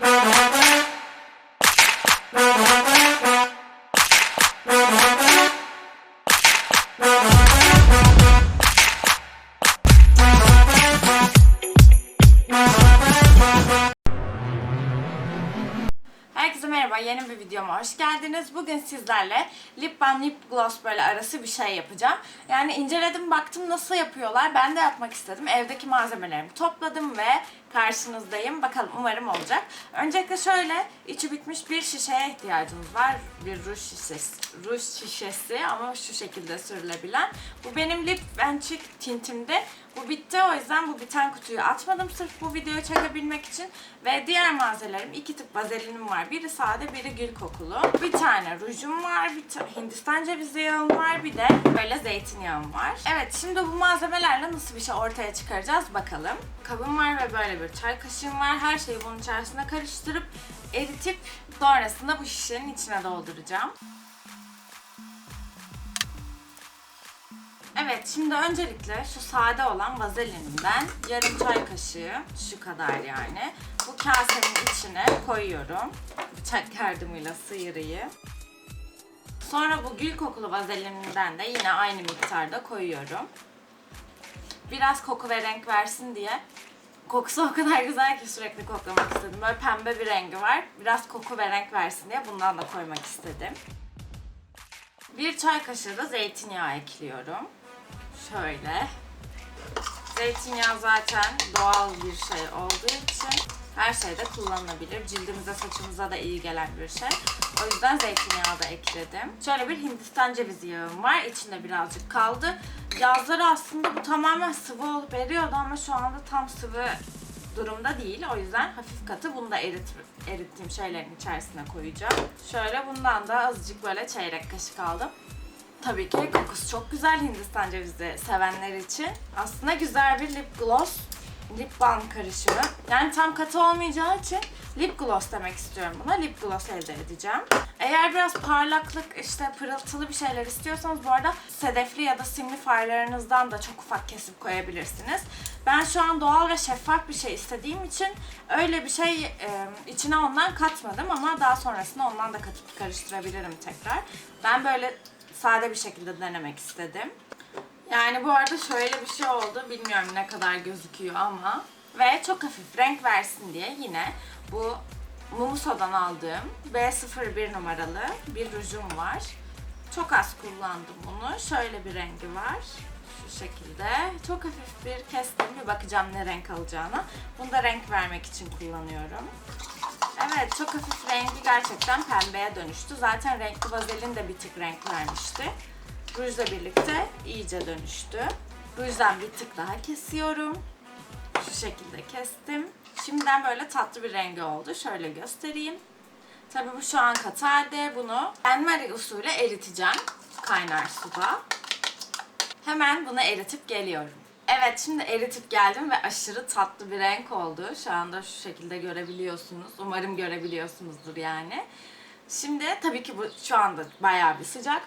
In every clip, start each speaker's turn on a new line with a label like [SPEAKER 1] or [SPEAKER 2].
[SPEAKER 1] Música merhaba, yeni bir videoma hoş geldiniz. Bugün sizlerle lip balm, lip gloss böyle arası bir şey yapacağım. Yani inceledim, baktım nasıl yapıyorlar. Ben de yapmak istedim. Evdeki malzemelerimi topladım ve karşınızdayım. Bakalım umarım olacak. Öncelikle şöyle içi bitmiş bir şişeye ihtiyacımız var. Bir ruj şişesi, ruj şişesi ama şu şekilde sürülebilen. Bu benim lip and cheek tintimdi. Bu bitti o yüzden bu biten kutuyu atmadım sırf bu videoyu çekebilmek için. Ve diğer malzemelerim iki tip vazelinim var. Biri sade biri gül kokulu. Bir tane rujum var, bir ta- Hindistan cevizi yağım var, bir de böyle zeytinyağım var. Evet şimdi bu malzemelerle nasıl bir şey ortaya çıkaracağız bakalım. Kabım var ve böyle bir çay kaşığım var. Her şeyi bunun içerisine karıştırıp eritip sonrasında bu şişenin içine dolduracağım. Evet, şimdi öncelikle şu sade olan vazelinimden yarım çay kaşığı, şu kadar yani, bu kasenin içine koyuyorum. Bıçak yardımıyla sıyırayım. Sonra bu gül kokulu vazelinimden de yine aynı miktarda koyuyorum. Biraz koku ve renk versin diye kokusu o kadar güzel ki sürekli koklamak istedim. Böyle pembe bir rengi var. Biraz koku ve renk versin diye bundan da koymak istedim. Bir çay kaşığı da zeytinyağı ekliyorum. Şöyle. Zeytinyağı zaten doğal bir şey olduğu için her şeyde kullanılabilir. Cildimize, saçımıza da iyi gelen bir şey. O yüzden zeytinyağı da ekledim. Şöyle bir Hindistan cevizi yağım var. İçinde birazcık kaldı. Yazları aslında bu tamamen sıvı olup eriyordu ama şu anda tam sıvı durumda değil. O yüzden hafif katı bunu da erit, erittiğim şeylerin içerisine koyacağım. Şöyle bundan da azıcık böyle çeyrek kaşık aldım. Tabii ki kokusu çok güzel Hindistan cevizi sevenler için. Aslında güzel bir lip gloss, lip balm karışımı. Yani tam katı olmayacağı için lip gloss demek istiyorum buna. Lip gloss elde edeceğim. Eğer biraz parlaklık, işte pırıltılı bir şeyler istiyorsanız bu arada sedefli ya da simli farlarınızdan da çok ufak kesip koyabilirsiniz. Ben şu an doğal ve şeffaf bir şey istediğim için öyle bir şey e, içine ondan katmadım ama daha sonrasında ondan da katıp karıştırabilirim tekrar. Ben böyle sade bir şekilde denemek istedim. Yani bu arada şöyle bir şey oldu. Bilmiyorum ne kadar gözüküyor ama. Ve çok hafif renk versin diye yine bu Mumuso'dan aldığım B01 numaralı bir rujum var. Çok az kullandım bunu. Şöyle bir rengi var. Şu şekilde. Çok hafif bir kestim. Bir bakacağım ne renk alacağına. Bunu da renk vermek için kullanıyorum. Evet çok hafif rengi gerçekten pembeye dönüştü. Zaten renkli vazelin de bir tık renk vermişti. Rujla birlikte iyice dönüştü. Rujdan bir tık daha kesiyorum. Şu şekilde kestim. Şimdiden böyle tatlı bir rengi oldu. Şöyle göstereyim. Tabii bu şu an katı halde. Bunu benmari usulü eriteceğim kaynar suda. Hemen bunu eritip geliyorum. Evet şimdi eritip geldim ve aşırı tatlı bir renk oldu. Şu anda şu şekilde görebiliyorsunuz. Umarım görebiliyorsunuzdur yani. Şimdi tabii ki bu şu anda bayağı bir sıcak.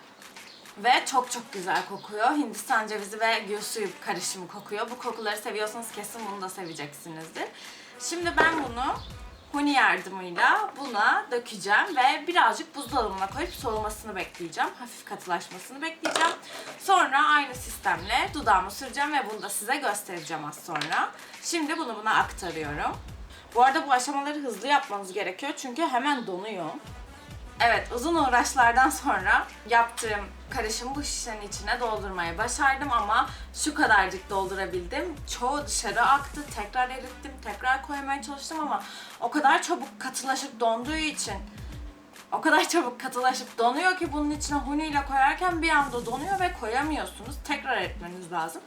[SPEAKER 1] Ve çok çok güzel kokuyor. Hindistan cevizi ve gül suyu karışımı kokuyor. Bu kokuları seviyorsanız kesin bunu da seveceksinizdir. Şimdi ben bunu huni yardımıyla buna dökeceğim ve birazcık buzdolabına koyup soğumasını bekleyeceğim. Hafif katılaşmasını bekleyeceğim. Sonra aynı sistemle dudağımı süreceğim ve bunu da size göstereceğim az sonra. Şimdi bunu buna aktarıyorum. Bu arada bu aşamaları hızlı yapmanız gerekiyor çünkü hemen donuyor. Evet, uzun uğraşlardan sonra yaptığım karışımı bu şişenin içine doldurmayı başardım ama şu kadarcık doldurabildim. Çoğu dışarı aktı. Tekrar erittim, tekrar koymaya çalıştım ama o kadar çabuk katılaşıp donduğu için o kadar çabuk katılaşıp donuyor ki bunun içine huni ile koyarken bir anda donuyor ve koyamıyorsunuz. Tekrar eritmeniz lazım.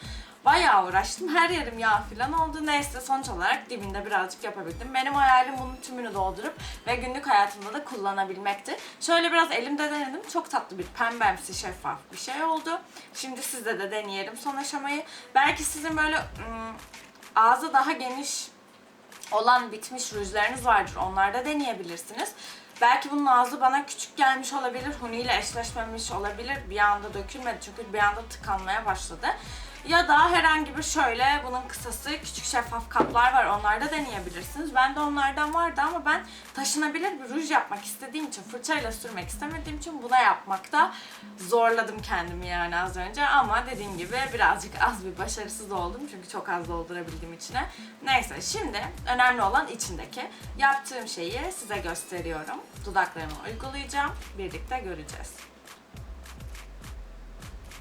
[SPEAKER 1] Bayağı uğraştım. Her yerim yağ falan oldu. Neyse sonuç olarak dibinde birazcık yapabildim. Benim hayalim bunun tümünü doldurup ve günlük hayatımda da kullanabilmekti. Şöyle biraz elimde denedim. Çok tatlı bir pembemsi şeffaf bir şey oldu. Şimdi sizde de deneyelim son aşamayı. Belki sizin böyle ım, ağzı daha geniş olan bitmiş rujlarınız vardır. Onlarda deneyebilirsiniz. Belki bunun ağzı bana küçük gelmiş olabilir. Huni ile eşleşmemiş olabilir. Bir anda dökülmedi çünkü bir anda tıkanmaya başladı. Ya da herhangi bir şöyle bunun kısası küçük şeffaf kaplar var. Onlarda deneyebilirsiniz. Ben de onlardan vardı ama ben taşınabilir bir ruj yapmak istediğim için, fırçayla sürmek istemediğim için buna yapmakta zorladım kendimi yani az önce. Ama dediğim gibi birazcık az bir başarısız oldum. Çünkü çok az doldurabildim içine. Neyse şimdi önemli olan içindeki. Yaptığım şeyi size gösteriyorum. Dudaklarıma uygulayacağım. Birlikte göreceğiz.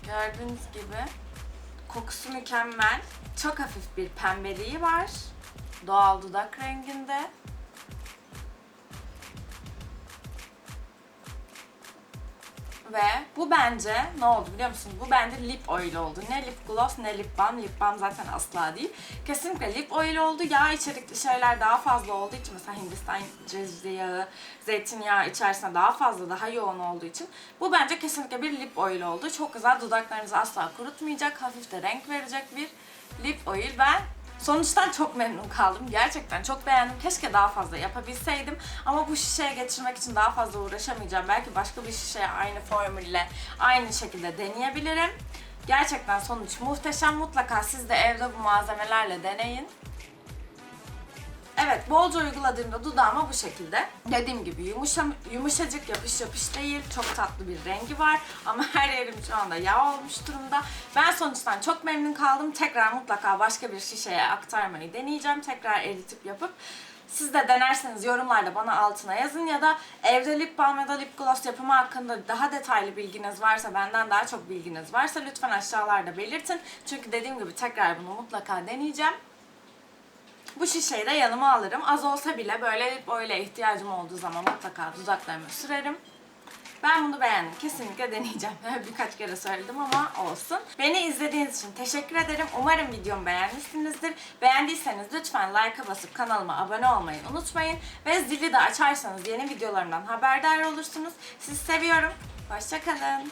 [SPEAKER 1] Gördüğünüz gibi kokusu mükemmel. Çok hafif bir pembeliği var. Doğal dudak renginde. Ve bu bence ne oldu biliyor musunuz? Bu bence lip oil oldu. Ne lip gloss ne lip balm. Lip balm zaten asla değil. Kesinlikle lip oil oldu. Yağ içerikli şeyler daha fazla olduğu için mesela Hindistan cevizi yağı, zeytinyağı içerisinde daha fazla, daha yoğun olduğu için bu bence kesinlikle bir lip oil oldu. Çok güzel. Dudaklarınızı asla kurutmayacak. Hafif de renk verecek bir lip oil. Ben Sonuçtan çok memnun kaldım. Gerçekten çok beğendim. Keşke daha fazla yapabilseydim. Ama bu şişeye geçirmek için daha fazla uğraşamayacağım. Belki başka bir şişeye aynı formülle, aynı şekilde deneyebilirim. Gerçekten sonuç muhteşem. Mutlaka siz de evde bu malzemelerle deneyin. Evet, bolca uyguladığımda dudağıma bu şekilde. Dediğim gibi yumuşa, yumuşacık yapış yapış değil. Çok tatlı bir rengi var. Ama her yerim şu anda yağ olmuş durumda. Ben sonuçtan çok memnun kaldım. Tekrar mutlaka başka bir şişeye aktarmayı deneyeceğim. Tekrar eritip yapıp siz de denerseniz yorumlarda bana altına yazın ya da evde lip balm ya da lip gloss yapımı hakkında daha detaylı bilginiz varsa, benden daha çok bilginiz varsa lütfen aşağılarda belirtin. Çünkü dediğim gibi tekrar bunu mutlaka deneyeceğim. Bu şişeyi de yanıma alırım. Az olsa bile böyle böyle ihtiyacım olduğu zaman mutlaka dudaklarıma sürerim. Ben bunu beğendim. Kesinlikle deneyeceğim. Birkaç kere söyledim ama olsun. Beni izlediğiniz için teşekkür ederim. Umarım videomu beğenmişsinizdir. Beğendiyseniz lütfen like'a basıp kanalıma abone olmayı unutmayın. Ve zili de açarsanız yeni videolarımdan haberdar olursunuz. Sizi seviyorum. Hoşçakalın.